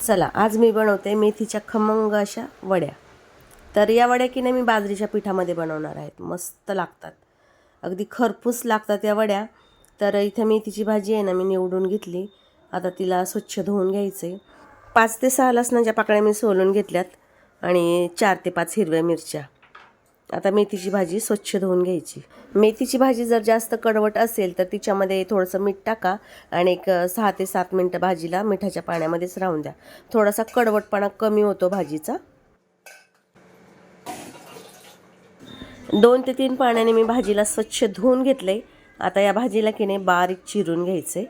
चला आज मी बनवते मेथीच्या खमंग अशा वड्या. तर या वड्या की नाही मी बाजरीच्या पिठामध्ये बनवणार आहेत. मस्त लागतात. अगदी खरपूस लागतात या वड्या. तर इथे मेथीची भाजी आहे ना मी निवडून घेतली. आता तिला स्वच्छ धुवून घ्यायचे. पाच ते सहा लसणाच्या पाकळ्या मी सोलून घेतल्यात. आणि चार ते पाच हिरव्या मिरच्या. आता मेथीची भाजी स्वच्छ धुवून घ्यायची. मेथीची भाजी जर जास्त कडवट असेल तर तिच्यामध्ये थोडंसं मीठ टाका आणि एक सहा ते सात मिनटं भाजीला मिठाच्या पाण्यामध्येच राहून द्या. थोडासा कडवटपणा कमी होतो भाजीचा. दोन ते तीन पाण्याने मी भाजीला स्वच्छ धुवून घेतले आता या भाजीला की नाही बारीक चिरून घ्यायचे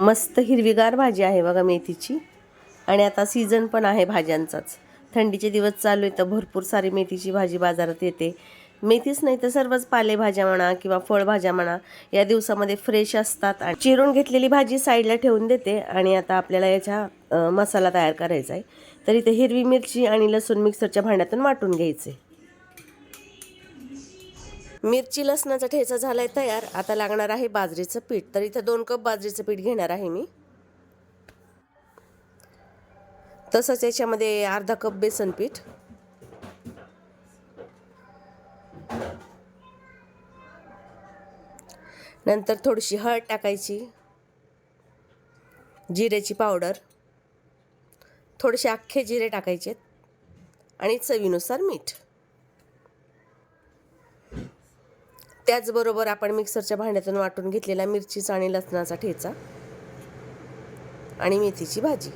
मस्त हिरवीगार भाजी आहे बघा मेथीची. आणि आता सीझन पण आहे भाज्यांचाच. थंडीचे दिवस चालू आहे तर भरपूर सारी मेथीची भाजी बाजारात येते. मेथीच नाही तर सर्वच पालेभाज्या म्हणा किंवा फळभाज्या म्हणा या दिवसामध्ये फ्रेश असतात आणि चिरून घेतलेली भाजी साईडला ठेवून देते आणि आता आपल्याला याचा मसाला तयार करायचा आहे. तर इथे हिरवी मिरची आणि लसूण मिक्सरच्या भांड्यातून वाटून घ्यायचे. मिरची लसणाचा ठेचा झालाय तयार. आता लागणार आहे बाजरीचं पीठ. तर इथं दोन कप बाजरीचं पीठ घेणार आहे मी. तसंच याच्यामध्ये अर्धा कप बेसन पीठ. नंतर थोडीशी हळद टाकायची. जिऱ्याची पावडर. थोडेसे अख्खे जिरे टाकायचे आणि चवीनुसार मीठ. त्याचबरोबर आपण मिक्सरच्या भांड्यातून वाटून घेतलेला मिरचीचा आणि लसणाचा ठेचा आणि मेथीची भाजी.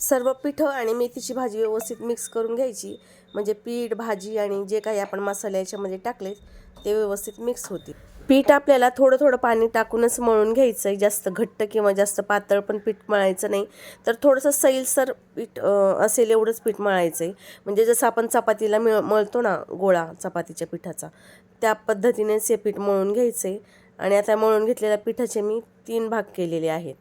सर्व पिठं आणि मेथीची भाजी व्यवस्थित मिक्स करून घ्यायची. म्हणजे पीठ भाजी आणि जे काही आपण मसाले याच्यामध्ये टाकलेत ते व्यवस्थित मिक्स होतील. पीठ आपल्याला थोडं थोडं पाणी टाकूनच मळून घ्यायचं आहे जास्त घट्ट किंवा जास्त पातळ पण पीठ मळायचं नाही. तर थोडंसं सैलसर पीठ असेल एवढंच पीठ मळायचं आहे म्हणजे जसं आपण चपातीला मिळ मळतो ना गोळा चपातीच्या पिठाचा त्या पद्धतीनेच हे पीठ मळून घ्यायचं आहे आणि आता मळून घेतलेल्या पिठाचे मी तीन भाग केलेले आहेत.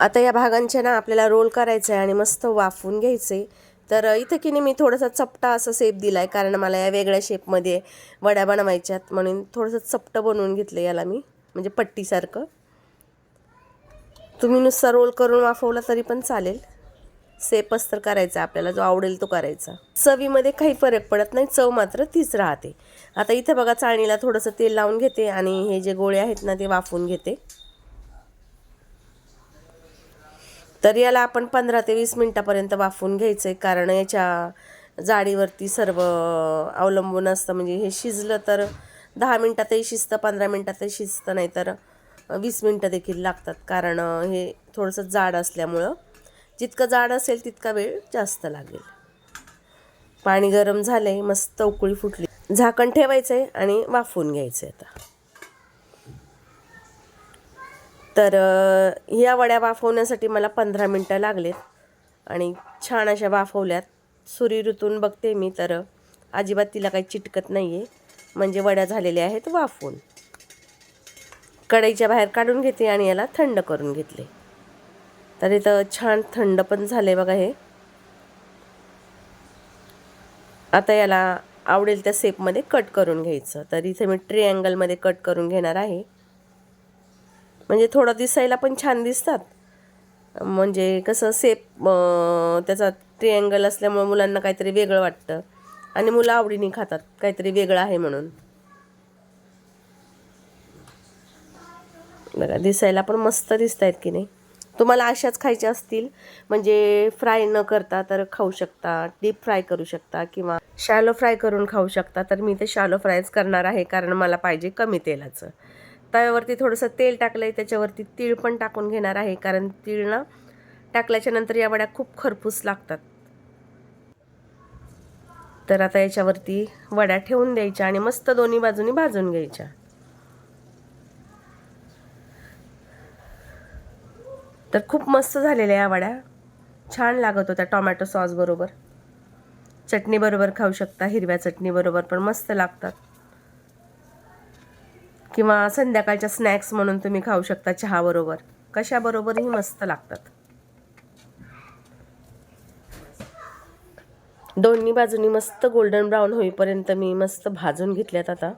आता या भागांचे ना आपल्याला रोल करायचं आहे आणि मस्त वाफवून घ्यायचं आहे तर इथं की नाही मी थोडासा चपटा असा शेप दिला आहे कारण मला या वेगळ्या शेपमध्ये वड्या बनवायच्यात म्हणून थोडंसं चपटं बनवून घेतलं याला मी म्हणजे पट्टीसारखं. तुम्ही नुसता रोल करून वाफवला तरी पण चालेल. सेपच तर करायचा आपल्याला जो आवडेल तो करायचा. चवीमध्ये काही फरक पडत नाही चव मात्र तीच राहते. आता इथं बघा चाळणीला थोडंसं तेल लावून घेते आणि हे जे गोळे आहेत ना ते वाफवून घेते. तर याला आपण पंधरा ते वीस मिनटापर्यंत वाफवून घ्यायचं आहे कारण याच्या जाडीवरती सर्व अवलंबून असतं. म्हणजे हे शिजलं तर दहा मिनटातही शिजतं पंधरा मिनटातही शिजतं नाही तर वीस मिनटं देखील लागतात. कारण हे थोडंसं जाड असल्यामुळं जितकं जाड असेल तितका वेळ जास्त लागेल. पाणी गरम झालं आहे मस्त उकळी फुटली. झाकण ठेवायचं आहे आणि वाफवून घ्यायचं आहे आता. तर ह्या वड्या वाफवण्यासाठी मला पंधरा मिनटं लागलेत आणि छान अशा वाफवल्यात सुरी ऋतून बघते मी तर अजिबात तिला काही चिटकत नाही आहे म्हणजे वड्या झालेल्या आहेत वाफवून. कढईच्या बाहेर काढून घेते आणि याला थंड करून घेतले. तर इथं छान थंड पण झाले बघा हे. आता याला आवडेल त्या सेपमध्ये कट करून घ्यायचं. तर इथे मी ट्रिअँगलमध्ये कट करून घेणार आहे. म्हणजे थोडं दिसायला पण छान दिसतात. म्हणजे कसं सेप त्याचा ट्रिअँगल असल्यामुळे मुलांना काहीतरी वेगळं वाटतं. आणि मुलं आवडीने खातात काहीतरी वेगळं आहे म्हणून. बघा दिसायला पण मस्त दिसत आहेत की नाही. तुम्हाला अशाच खायच्या असतील म्हणजे फ्राय न करता तर खाऊ शकता डीप फ्राय करू शकता किंवा शॅलो फ्राय करून खाऊ शकता तर मी ते शॅलो फ्रायच करणार आहे कारण मला पाहिजे कमी तेलाचं. तव्यावरती थोडंसं तेल टाकलं आहे त्याच्यावरती तीळ पण टाकून घेणार आहे कारण तीळ ना टाकल्याच्या नंतर या वड्या खूप खरपूस लागतात. तर आता याच्यावरती वड्या ठेवून द्यायच्या आणि मस्त दोन्ही बाजूनी भाजून घ्यायच्या. तर खूप मस्त झालेल्या या वड्या. छान लागत होत्या टोमॅटो सॉसबरोबर चटणीबरोबर खाऊ शकता हिरव्या चटणीबरोबर पण मस्त लागतात. किंवा संध्याकाळच्या स्नॅक्स म्हणून तुम्ही खाऊ शकता चहाबरोबर. कशाबरोबरही मस्त लागतात. दोन्ही बाजूनी मस्त गोल्डन ब्राऊन होईपर्यंत मी मस्त भाजून घेतल्यात आता.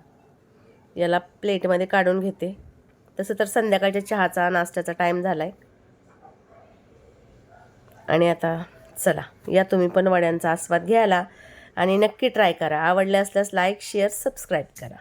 याला प्लेटमध्ये काढून घेते. तसं तर संध्याकाळच्या चहाचा नाश्त्याचा टाईम झाला आहे आणि आता चला या तुम्ही पण वड्यांचा आस्वाद घ्यायला आणि नक्की ट्राय करा. आवडले असल्यास लाईक शेअर सबस्क्राईब करा.